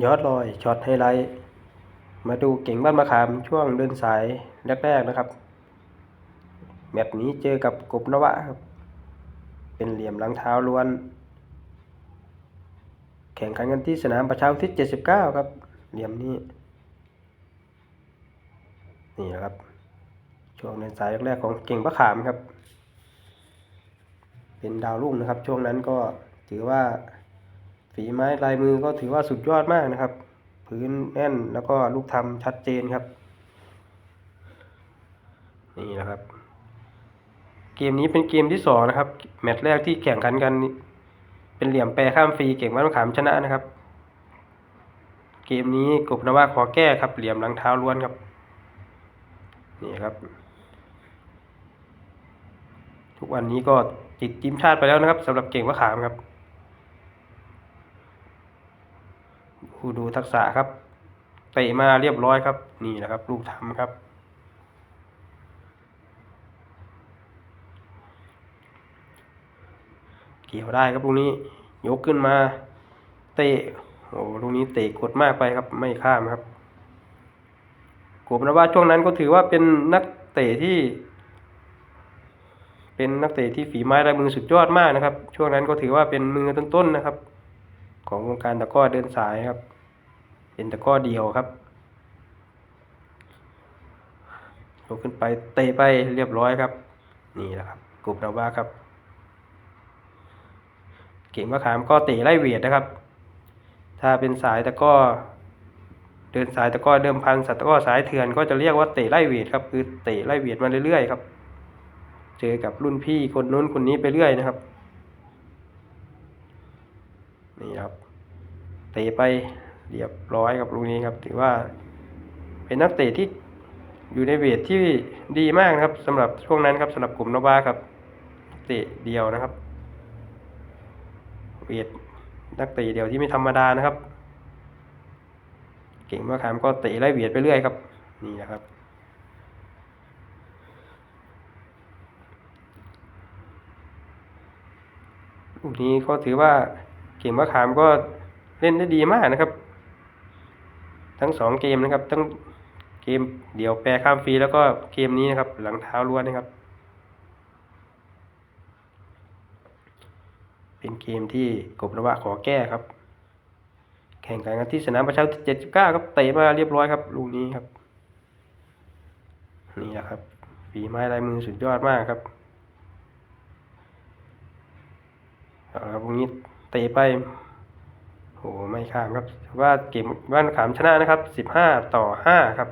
ยอดลอยช็อตไฮไลท์ มาดูเก่งบ้านมะขามช่วงเดินสายแรกๆนะครับ แมตช์นี้เจอกับกบนวะครับ เป็นเหลี่ยมหลังเท้าล้วน แข่งขันกันที่สนามประชาอุทิศ79 ครับ เหลี่ยมนี้ นี่นะครับ ช่วงเดินสายแรกๆของเก่งมะขามครับ เป็นดาวรุ่งนะครับ ช่วงนั้นก็ถือว่า ฝีไม้ลายมือก็ถือว่าสุดยอดมากนะครับ พื้นแน่นแล้วก็ลูกทำชัดเจนครับ นี่นะครับ เกมนี้เป็นเกมที่สองนะครับ แมตช์แรกที่แข่งขันกัน เป็นเหลี่ยมแปรข้ามฟรีเก่งบ้านมะขามชนะนะครับ เกมนี้กบนว่าขอแก้ครับ เหลี่ยมหลังเท้าล้วนครับ นี่ครับ ทุกวันนี้ก็ติดทีมชาติไปแล้วนะครับสำหรับเก่งมะขามครับ ดูดูทักษะครับเตะมาเรียบร้อยครับ นี่นะครับ ลูกทำครับ เกี่ยวได้ครับลูกนี้ยกขึ้นมา เตะโอ้ลูกนี้เตะกดมากไปครับ ไม่ข้ามครับผมนะว่าช่วงนั้นก็ถือว่าเป็นนักเตะที่ เป็นนักเตะที่ฝีไม้ลายมือสุดยอดมากนะครับ ช่วงนั้นก็ถือว่าเป็นมือต้นๆนะครับ ของวงการตะก้อเดินสายครับ เป็นตะก้อเดียวครับยกขึ้นไปเตะไปเรียบร้อยครับ นี่แหละครับกลุ่มนาวาครับ เก่งมะขามก็เตะไล่เวทนะครับ ถ้าเป็นสายตะก้อเดินสายตะก้อเดิมพันสัตว์ตะก้อสายเถื่อนก็จะเรียกว่าเตะไล่เวทครับคือเตะไล่เวทมาเรื่อยๆครับ เจอกับรุ่นพี่คนนู้นคนนี้ไปเรื่อยนะครับนี่ครับเตะไป เรียบร้อยกับลูกนี้ครับ ถือว่าเป็นนักเตะที่อยู่ในเวทที่ดีมากนะครับสำหรับช่วงนั้นครับสำหรับกลุ่มนบาครับ เตะเดียวนะครับ เวทนักเตะเดียวที่ไม่ธรรมดานะครับ เก่งมากครับก็เตะไล่เบียดไปเรื่อยครับ นี่นะครับลูกนี้ก็ถือว่าเก่งมะขามก็เล่นได้ดีมากนะครับ ทั้งสองเกมนะครับ ทั้งเกมเดี่ยวแปรข้ามฟรีแล้วก็เกมนี้นะครับ หลังเท้าล้วนนะครับ เป็นเกมที่กบระวะขอแก้ครับ แข่งขันกันที่สนามประชาเจ็ดเก้าครับเตะมาเรียบร้อยครับลูกนี้ครับ นี่แหละครับฝีไม้ลายมือสุดยอดมากครับเอาละครับลูกนี้เตะไป โอ้ไม่ข้ามครับว่าเกมบ้านขามชนะนะครับสิบห้าต่อห้าครับ